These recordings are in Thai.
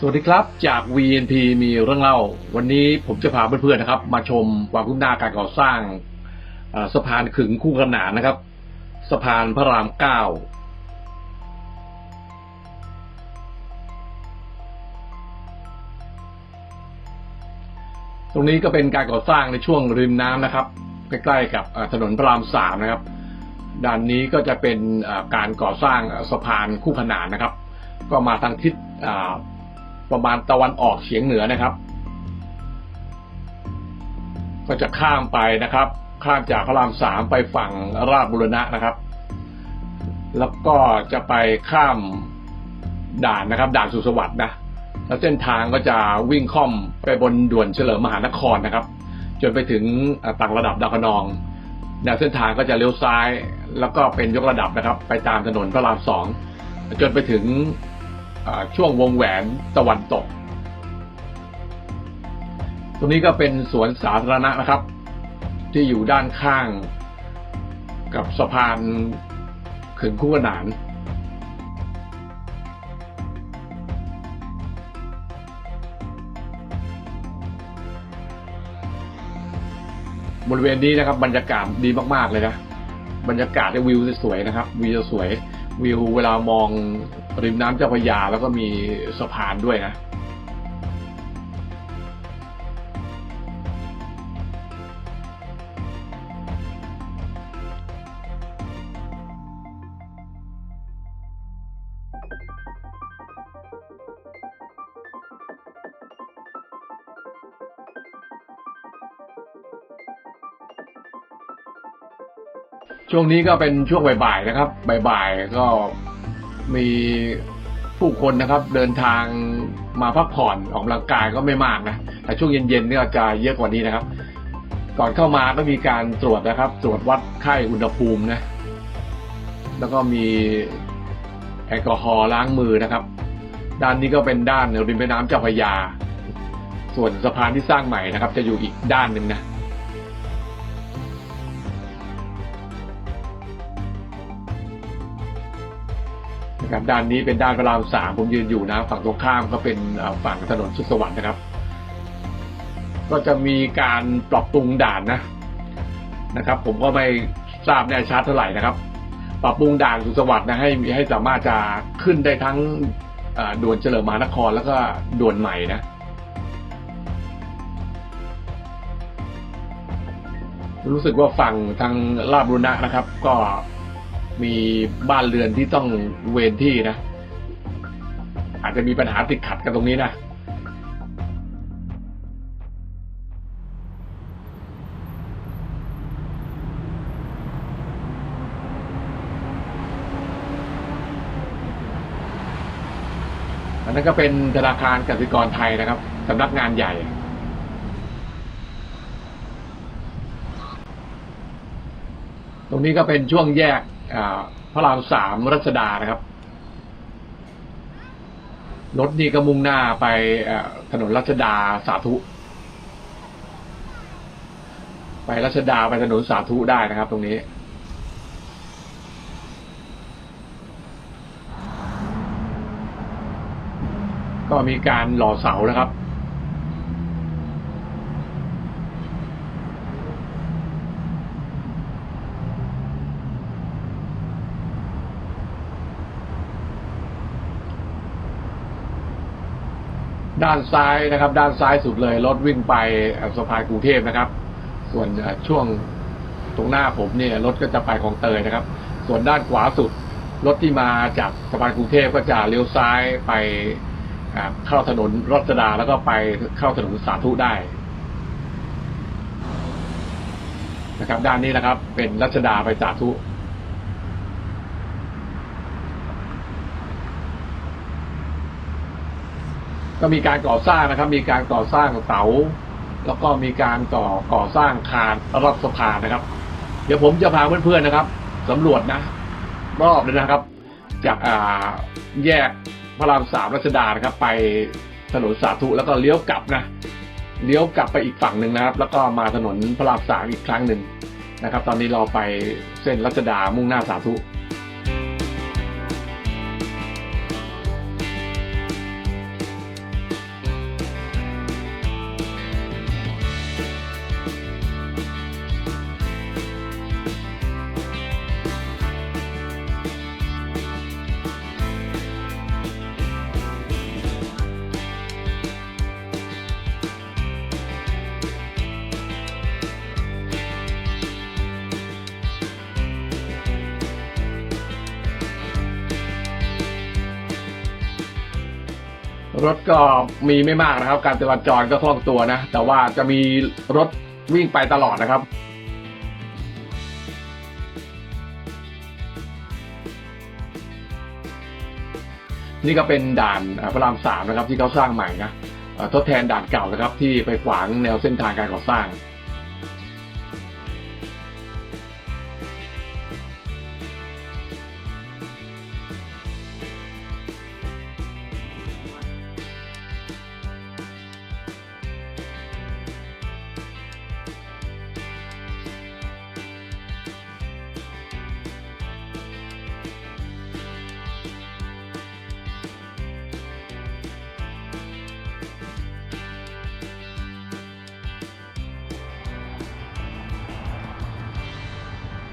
สวัสดีครับ จาก VNP มีเรื่องเล่า วันนี้ผมจะพาเพื่อนๆนะครับ มาชมความคืบหน้าการก่อสร้างสะพานขึงคู่ขนานนะครับ สะพานพระรามเก้าตรงนี้ก็เป็นการก่อสร้างในช่วงริมน้ำนะครับ ใกล้ๆกับถนนพระรามสามนะครับด้านนี้ก็จะเป็นการก่อสร้างสะพานคู่ขนานนะครับ ก็มาทางทิศ ประมาณตะวันออกเฉียงเหนือนะครับ ก็จะข้ามไปนะครับ ข้ามจากพระรามสามไปฝั่งราชบุรณะนะครับ แล้วก็จะไปข้ามด่านนะครับ ด่านสุสวัสด์นะแล้วเส้นทางก็จะวิ่งค่อมไปบนด่วนเฉลิมมหานครนะครับ จนไปถึงต่างระดับดาวคนองแนวเส้นทางก็จะเลี้ยวซ้าย แล้วก็เป็นยกระดับนะครับ ไปตามถนนพระรามสองจนไปถึง ช่วงวงแหวนตะวันตก ตรงนี้ก็เป็นสวนสาธารณะนะครับ ที่อยู่ด้านข้างกับสะพานขึงคู่ขนานบริเวณนี้นะครับบรรยากาศดีมากๆเลยนะบรรยากาศในวิวสวยๆนะครับวิวสวย วิวเวลามองริมน้ำเจ้าพระยาแล้วก็มีสะพานด้วยนะ ช่วงนี้ก็เป็นช่วงบ่ายๆนะครับ บ่ายๆก็มีผู้คนนะครับ เดินทางมาพักผ่อนออกกำลังกายก็ไม่มากนะแต่ช่วงเย็นๆนี่ก็จะเยอะกว่านี้นะครับ ก่อนเข้ามาก็มีการตรวจนะครับ ตรวจวัดไข้อุณหภูมินะ แล้วก็มีแอลกอฮอล์ล้างมือนะครับ ด้านนี้ก็เป็นด้านริมแม่น้ำเจ้าพระยา ส่วนสะพานที่สร้างใหม่นะครับ จะอยู่อีกด้านหนึ่งนะ นะครับด้านนี้เป็นด้านพระรามสามผมยืนอยู่นะ ฝั่งตรงข้ามก็เป็นฝั่งถนนสุขสวัสดิ์นะครับ ก็จะมีการปรับปรุงด่านนะนะครับ ผมก็ไม่ทราบแน่ชัดเท่าไหร่นะครับ ปรับปรุงด่านสุขสวัสดิ์นะให้ให้สามารถจะขึ้นได้ทั้งด่วนเฉลิมมหานครแล้วก็ด่วนใหม่นะรู้สึกว่าฝั่งทางลาดบุณะนะครับ ก็ มีบ้านเรือนที่ต้องเวนที่นะ อาจจะมีปัญหาติดขัดกันตรงนี้นะอันนั้นก็เป็นธนาคารกสิกรไทยนะครับสำนักงานใหญ่ตรงนี้ก็เป็นช่วงแยก พระรามสามรัชดานะครับ รถนี่ก็มุ่งหน้าไปถนนรัชดาสาธุ ไปรัชดาไปถนนสาธุได้นะครับ ตรงนี้ก็มีการหล่อเสานะครับ ด้านซ้ายนะครับ ด้านซ้ายสุดเลยรถวิ่งไปสะพานกรุงเทพนะครับ ส่วนช่วงตรงหน้าผมเนี่ยรถก็จะไปของเตยนะครับ ส่วนด้านขวาสุดรถที่มาจากสะพานกรุงเทพก็จะเลี้ยวซ้ายไปเข้าถนนรัชดาแล้วก็ไปเข้าถนนสาธุได้นะครับ ด้านนี้นะครับ เป็นรัชดาไปสาธุ ก็มีการก่อสร้างนะครับ มีการก่อสร้างเสาแล้วก็มีการก่อก่อสร้างคานรอบสะพานนะครับ เดี๋ยวผมจะพาเพื่อนๆนะครับสำรวจนะ รอบเลยนะครับ จากาแยกพระรามสามรัชดานะครับ ไปถนนสาธุแล้วก็เลี้ยวกลับนะเลี้ยวกลับไปอีกฝั่งหนึ่งนะครับ แล้วก็มาถนนพระรามสามอีกครั้งหนึ่งนะครับ ตอนนี้เราไปเส้นรัชดามุ่งหน้าสาธุ รถก็มีไม่มากนะครับ การจราจรก็คล่องตัวนะ แต่ว่าจะมีรถวิ่งไปตลอดนะครับนี่ก็เป็นด่านพระรามสามนะครับที่เขาสร้างใหม่นะทดแทนด่านเก่านะครับที่ไปขวางแนวเส้นทางการก่อสร้าง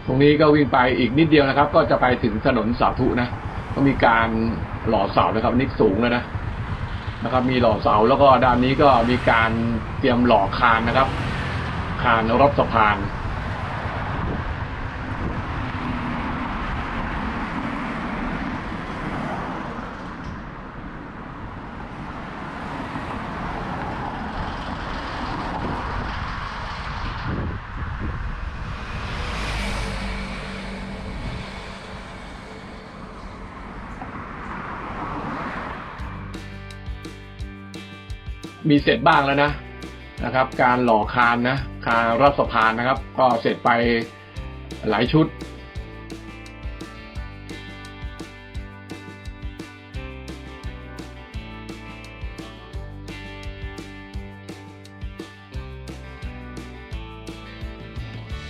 ตรงนี้ก็วิ่งไปอีกนิดเดียวนะครับ ก็จะไปถึงถนนสาธุนะก็มีการหล่อเสานะครับนี่สูงเลยนะนะครับ มีหล่อเสาแล้วก็ด้านนี้ก็มีการเตรียมหล่อคานนะครับ คานรอบสะพาน มีเสร็จบ้างแล้วนะนะครับ การหล่อคานนะคานรอบสะพานนะครับ ก็เสร็จไปหลายชุด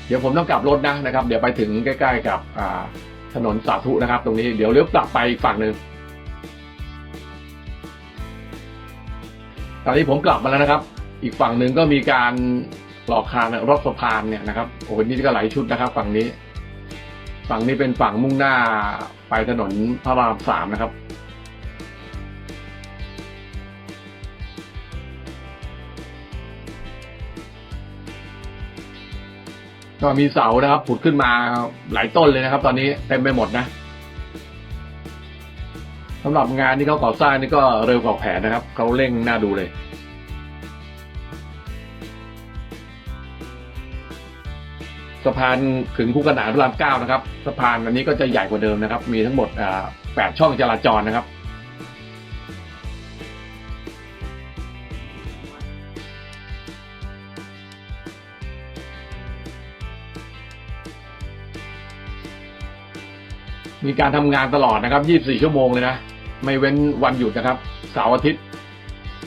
เดี๋ยวผมต้องกลับรถนะนะครับ เดี๋ยวไปถึงใกล้ ๆ กับถนนสาธุนะครับ ตรงนี้เดี๋ยวเลี้ยวกลับไปอีกฝั่งหนึ่ง ตอนนี้ผมกลับมาแล้วนะครับ อีกฝั่งหนึ่งก็มีการหลอกคานรถสะพานเนี่ยนะครับโอ้โหนี่ก็หลายชุดนะครับ ฝั่งนี้ ฝั่งนี้เป็นฝั่งมุ่งหน้าไปถนนพระรามสามนะครับก็มีเสานะครับผุดขึ้นมาหลายต้นเลยนะครับ ตอนนี้เต็มไปหมดนะ สำหรับงานที่เขาก่อสร้างนี่ก็เร็วกว่าแผนนะครับเขาเร่งน้าดูเลยสะพานขึงคู่ขนานพระรามเก้านะครับสะพานอันนี้ก็จะใหญ่กว่าเดิมนะครับ มีทั้งหมดอ่าแปดช่องจราจรนะครับ มีการทำงานตลอดนะครับ 24 ชั่วโมงเลยนะ ไม่เว้นวันหยุดนะครับเสาร์อาทิตย์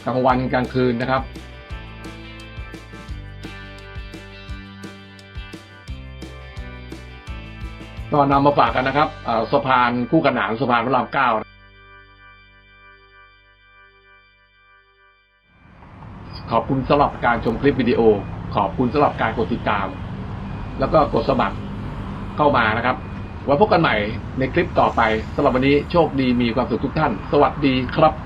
กลางวันกลางคืนนะครับ ก็นำมาฝากกันนะครับอ่อสะพานคู่ขนานสะพานพระรามเก้าขอบคุณสำหรับการชมคลิปวิดีโอ ขอบคุณสำหรับการกดติดตาม แล้วก็กดสมัครเข้ามานะครับ ไว้พบกันใหม่ในคลิปต่อไปสำหรับวันนี้โชคดีมีความสุขทุกท่าน สวัสดีครับ